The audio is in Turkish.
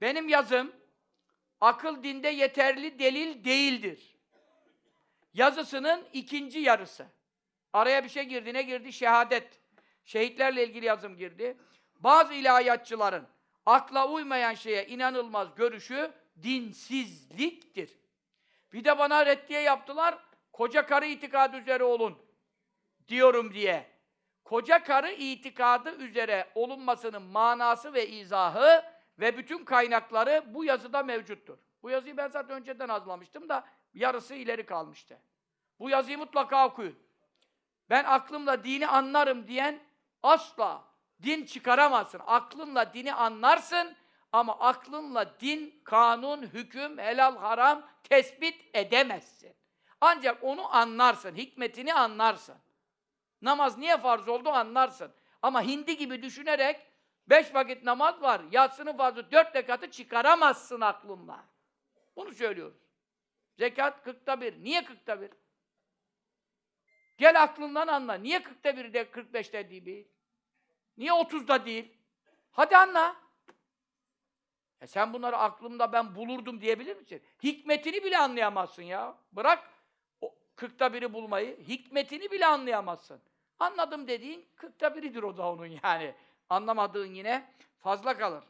Benim yazım akıl dinde yeterli delil değildir. Yazısının ikinci yarısı. Araya bir şey girdi. Ne girdi? Şehadet. Şehitlerle ilgili yazım girdi. Bazı ilahiyatçıların akla uymayan şeye inanılmaz görüşü dinsizliktir. Bir de bana reddiye yaptılar. Koca karı itikadı üzere olun diyorum diye. Koca karı itikadı üzere olunmasının manası ve izahı ve bütün kaynakları bu yazıda mevcuttur. Bu yazıyı ben zaten önceden hazırlamıştım da yarısı ileri kalmıştı. Bu yazıyı mutlaka okuyun. Ben aklımla dini anlarım diyen asla din çıkaramazsın. Aklınla dini anlarsın ama aklınla din, kanun, hüküm, helal, haram tespit edemezsin. Ancak onu anlarsın, hikmetini anlarsın. Namaz niye farz oldu anlarsın. Ama hindi gibi düşünerek beş vakit namaz var, yatsının farzı dört rekatı çıkaramazsın aklınla. Bunu söylüyoruz. Zekat kırkta bir. Niye kırkta bir? Gel aklından anla. Niye kırkta bir de 45'te değil? Niye 30'da değil? Hadi anla. E sen bunları aklımda ben bulurdum diyebilir misin? Hikmetini bile anlayamazsın ya. Bırak o 40'ta biri bulmayı, hikmetini bile anlayamazsın. Anladım dediğin 40'ta biridir o da onun yani. Anlamadığın yine fazla kalır.